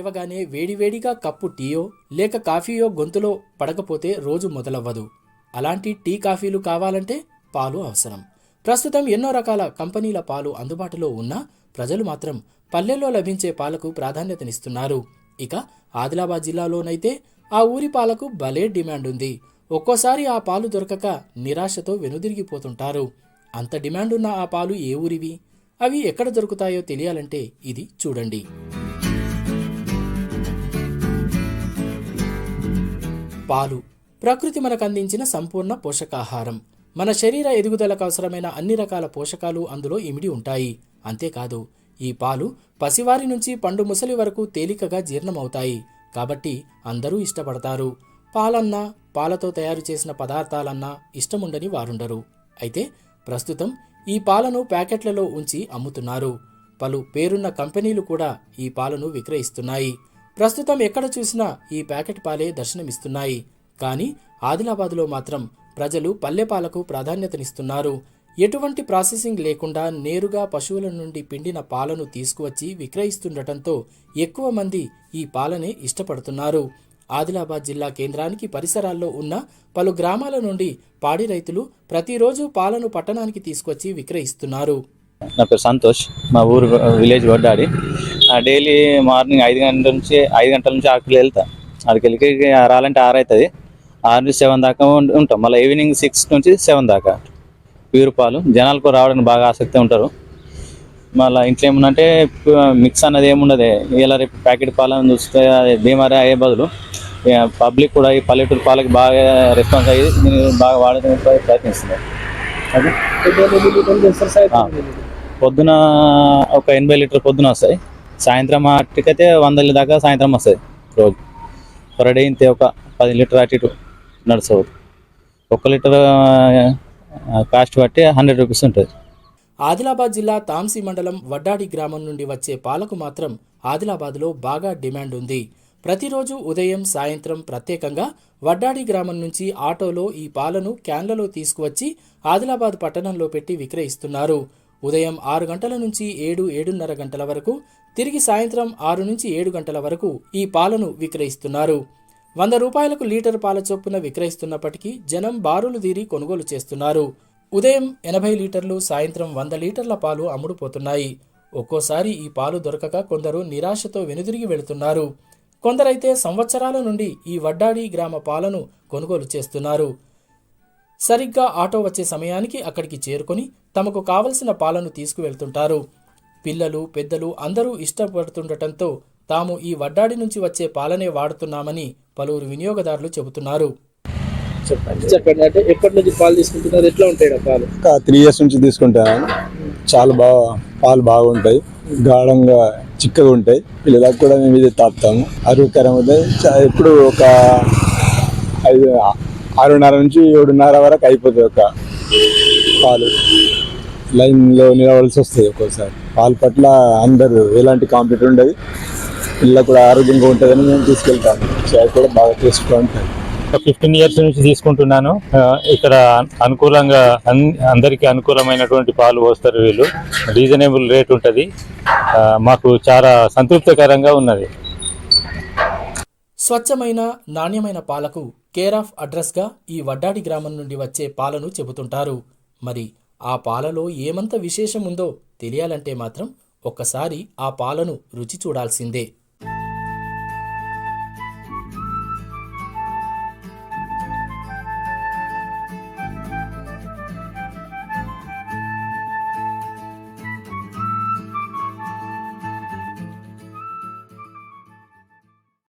లేవగానే వేడివేడిగా కప్పు టీయో లేక కాఫీయో గొంతులో పడకపోతే రోజు మొదలవ్వదు. అలాంటి టీ కాఫీలు కావాలంటే పాలు అవసరం. ప్రస్తుతం ఎన్నో రకాల కంపెనీల పాలు అందుబాటులో ఉన్నా ప్రజలు మాత్రం పల్లెల్లో లభించే పాలకు ప్రాధాన్యతనిస్తున్నారు. ఇక ఆదిలాబాద్ జిల్లాలోనైతే ఆ ఊరి పాలకు భలే డిమాండ్ ఉంది ఒక్కోసారి ఆ పాలు దొరకక నిరాశతో వెనుదిరిగిపోతుంటారు. అంత డిమాండ్ ఉన్న ఆ పాలు ఏ ఊరివి? అవి ఎక్కడ దొరుకుతాయో తెలియాలంటే ఇది చూడండి. పాలు. ప్రకృతి మనకు అందించిన సంపూర్ణ పోషకాహారం. మన శరీర ఎదుగుదలకు అవసరమైన అన్ని రకాల పోషకాలు అందులో ఇమిడి ఉంటాయి. అంతేకాదు ఈ పాలు పసివారి నుంచి పండు ముసలి వరకు తేలికగా జీర్ణమవుతాయి. కాబట్టి అందరూ ఇష్టపడతారు. పాలన్నా పాలతో తయారు చేసిన పదార్థాలన్నా ఇష్టముండని వారుండరు. అయితే ప్రస్తుతం ఈ పాలను ప్యాకెట్లలో ఉంచి అమ్ముతున్నారు. పలు పేరున్న కంపెనీలు కూడా ఈ పాలను విక్రయిస్తున్నాయి. ప్రస్తుతం ఎక్కడ చూసినా ఈ ప్యాకెట్ పాలే దర్శనమిస్తున్నాయి. కానీ ఆదిలాబాద్లో మాత్రం ప్రజలు పల్లెపాలకు ప్రాధాన్యతనిస్తున్నారు. ఎటువంటి ప్రాసెసింగ్ లేకుండా నేరుగా పశువుల నుండి పిండిన పాలను తీసుకువచ్చి విక్రయిస్తుండటంతో ఎక్కువ మంది ఈ పాలనే ఇష్టపడుతున్నారు. ఆదిలాబాద్ జిల్లా కేంద్రానికి పరిసరాల్లో ఉన్న పలు గ్రామాల నుండి పాడి రైతులు ప్రతిరోజు పాలను పట్టణానికి తీసుకొచ్చి విక్రయిస్తున్నారు. నా పేరు సంతోష్. మా ఊరు విలేజ్ వడ్డాడి డైలీ మార్నింగ్ ఐదు గంటల నుంచి ఐదు గంటల నుంచి ఆరుకి వెళ్తా. ఆరుకి వెళ్ళి రాలంటే ఆరు అవుతుంది ఆరు నుంచి సెవెన్ దాకా ఉంటాం. మళ్ళీ ఈవినింగ్ సిక్స్ నుంచి సెవెన్ దాకా. ప్యూర్ పాలు. జనాలకు రావడానికి బాగా ఆసక్తి ఉంటారు. మళ్ళీ ఇంట్లో ఏముందంటే మిక్స్ అన్నది ఏముండదు. ఇలా రేపు ప్యాకెట్ పాలను చూస్తే బీమారీ అయ్యే బదులు పబ్లిక్ కూడా ఈ పల్లెటూరు పాలకి బాగా రెస్పాన్స్ అయ్యి దీన్ని బాగా వాడడానికి ప్రయత్నిస్తున్నారు అది. పొద్దున ఒక ఎనభై లీటర్ పొద్దున వస్తాయి. సాయంత్రం అటుకైతే వంద లీటర్ దాకా సాయంత్రం వస్తుంది రోజు. పర్ డే ఇంతే ఒక పది లీటర్ అటు ఇటు నడుస్తుంది. ఒక లీటర్ కాస్ట్ బట్టి హండ్రెడ్ రూపీస్ ఉంటుంది. ఆదిలాబాద్ జిల్లా తాంసీ మండలం వడ్డాడి గ్రామం నుండి వచ్చే పాలకు మాత్రం ఆదిలాబాద్లో బాగా డిమాండ్ ఉంది. ప్రతిరోజు ఉదయం సాయంత్రం ప్రత్యేకంగా వడ్డాడి గ్రామం నుంచి ఆటోలో ఈ పాలను క్యాన్లలో తీసుకువచ్చి ఆదిలాబాద్ పట్టణంలో పెట్టి విక్రయిస్తున్నారు. ఉదయం ఆరు గంటల నుంచి ఏడు ఏడున్నర గంటల వరకు తిరిగి సాయంత్రం ఆరు నుంచి ఏడు గంటల వరకు ఈ పాలను విక్రయిస్తున్నారు. వంద రూపాయలకు లీటర్ పాల చొప్పున విక్రయిస్తున్నప్పటికీ జనం బారులు తీరి కొనుగోలు చేస్తున్నారు. ఉదయం ఎనభై లీటర్లు సాయంత్రం వంద లీటర్ల పాలు అమ్ముడుపోతున్నాయి. ఒక్కోసారి ఈ పాలు దొరకక కొందరు నిరాశతో వెనుదిరిగి వెళుతున్నారు. కొందరైతే సంవత్సరాల నుండి ఈ వడ్డాడి గ్రామ పాలను కొనుగోలు చేస్తున్నారు. సరిగ్గా ఆటో వచ్చే సమయానికి అక్కడికి చేరుకొని తమకు కావలసిన పాలను తీసుకువెళ్తుంటారు. పిల్లలు పెద్దలు అందరూ ఇష్టపడుతుండటంతో తాము ఈ వడ్డాడి నుంచి వచ్చే పాలనే వాడుతున్నామని పలువురు వినియోగదారులు చెబుతున్నారు. చెప్పండి. చెప్పండి. అంటే ఎప్పటి నుంచి పాలు తీసుకుంటున్నారు? ఎట్లా ఉంటాయి ఆ పాలు? ఒక త్రీ ఇయర్స్ నుంచి తీసుకుంటాను. చాలా బాగా పాలు బాగుంటాయి. గాఢంగా చిక్కగా ఉంటాయి. పిల్లలకు కూడా మేము ఇది తాపుతాము ఆరోగ్యకరం ఎప్పుడు ఒక ఐదు ఆరున్నర నుంచి ఏడున్నర వరకు అయిపోతుంది ఒక పాలు. లైన్లో నిలవలసి వస్తుంది ఒక్కోసారి. పాల పట్ల అందరూ ఎలాంటి కాంప్లీట్ ఉండదు. పిల్లలకు కూడా ఆరోగ్యంగా ఉంటుందని మేము తీసుకెళ్తాము చాయ్ కూడా బాగా టేస్ట్గా ఉంటుంది ఫిఫ్టీన్ ఇయర్స్ నుంచి తీసుకుంటున్నాను. ఇక్కడ అనుకూలంగా అన్- అందరికీ అనుకూలమైనటువంటి పాలు పోస్తారు వీళ్ళు. రీజనబుల్ రేట్ ఉంటుంది. మాకు చాలా సంతృప్తికరంగా ఉన్నది. స్వచ్ఛమైన నాణ్యమైన పాలకు కేర్ ఆఫ్ అడ్రస్గా ఈ వడ్డాడి గ్రామం నుండి వచ్చే పాలను చెబుతుంటారు. మరి ఆ పాలలో ఏమంత విశేషం ఉందో తెలియాలంటే మాత్రం ఒక్కసారి ఆ పాలను రుచి చూడాల్సిందే.